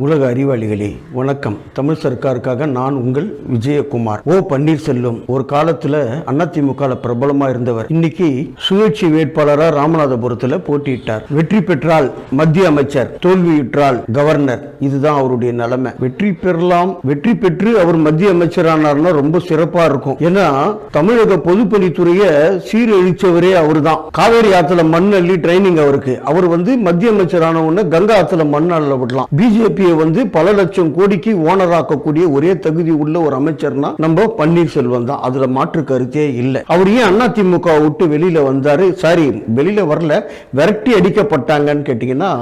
உலக அறிவாளிகளே வணக்கம். தமிழ் சர்க்காருக்காக நான் உங்கள் விஜயகுமார். ஓ பன்னீர்செல்வம் ஒரு காலத்துல அதிமுக பிரபலமா இருந்தவர். இன்னைக்கு சுயேட்சை வேட்பாளராக ராமநாதபுரத்துல போட்டியிட்டார். வெற்றி பெற்றால் மத்திய அமைச்சர் தோல்வியுற்றால் கவர்னர். இதுதான் அவருடைய நிலைமை. வெற்றி பெறலாம் வெற்றி பெற்று அவர் மத்திய அமைச்சரானார்னா ரொம்ப சிறப்பா இருக்கும். ஏன்னா தமிழக பொதுப்பணித்துறையை சீரழிச்சவரே அவர் தான் காவேரி ஆத்துல மண் அள்ளி ட்ரைனிங் அவருக்கு. அவர் வந்து மத்திய அமைச்சரான உடனே கங்கா ஆத்துல மண் அள்ள விடலாம். பிஜேபி பிஜேபியை வந்து பல லட்சம் கோடிக்கு ஓனர் ஆக்கக்கூடிய ஒரே தகுதி உள்ள ஒரு அமைச்சர்னா நம்ம பன்னீர்செல்வம் தான். அதுல மாற்று கருத்தே இல்லை. அவர் ஏன் அதிமுக விட்டு வெளியில வந்தாரு? சாரி வெளியில வரல. விரட்டி அடிக்கப்பட்டாங்கன்னு கேட்டீங்கன்னா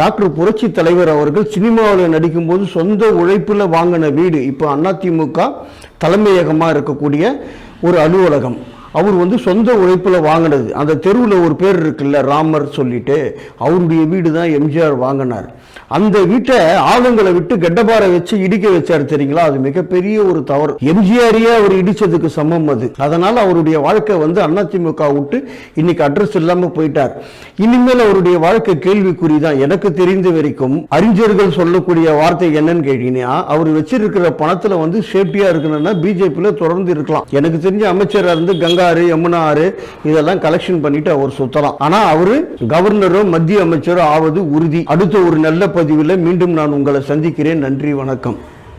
டாக்டர் புரட்சி தலைவர் அவர்கள் சினிமாவில் நடிக்கும்போது சொந்த உழைப்புல வாங்கின வீடு. இப்போ அதிமுக தலைமையகமாக இருக்கக்கூடிய ஒரு அலுவலகம். அவர் வந்து சொந்த உழைப்புல வாங்கினது. அந்த தெருவில் ஒரு பேர் இருக்குல்ல ராமர் சொல்லிட்டு. அவருடைய வீடு தான் எம்ஜிஆர் வாங்கினார். அந்த வீட்டை ஆளுங்களை விட்டு கெட்டபாரை வச்சு இடிக்க வச்சார் தெரியுங்களா? அது மிகப்பெரிய ஒரு தவறு. எம்ஜிஆரையே அவர் இடிச்சதுக்கு சமம் அது. அதனால் அவருடைய வாழ்க்கை வந்து அதிமுக விட்டு இன்னைக்கு அட்ரஸ் இல்லாமல் போயிட்டார். இனிமேல் அவருடைய வாழ்க்கை கேள்விக்குறி தான். எனக்கு தெரிந்த வரைக்கும் அறிஞர்கள் சொல்லக்கூடிய வார்த்தை என்னன்னு கேட்டீங்கன்னா அவர் வச்சிருக்கிற பணத்தில் வந்து சேஃப்டியா இருக்கணும்னா பிஜேபியில் தொடர்ந்து இருக்கலாம். எனக்கு தெரிஞ்ச அமைச்சராக இருந்து கங்கா ஆறு யமுனா ஆறு இதெல்லாம் கலெக்ஷன் பண்ணிட்டு அவர் சுத்தலாம். ஆனா அவரு கவர்னரோ மத்திய அமைச்சரோ ஆவது உறுதி. அடுத்த ஒரு நல்ல பதிவில் மீண்டும் நான் உங்களை சந்திக்கிறேன். நன்றி வணக்கம்.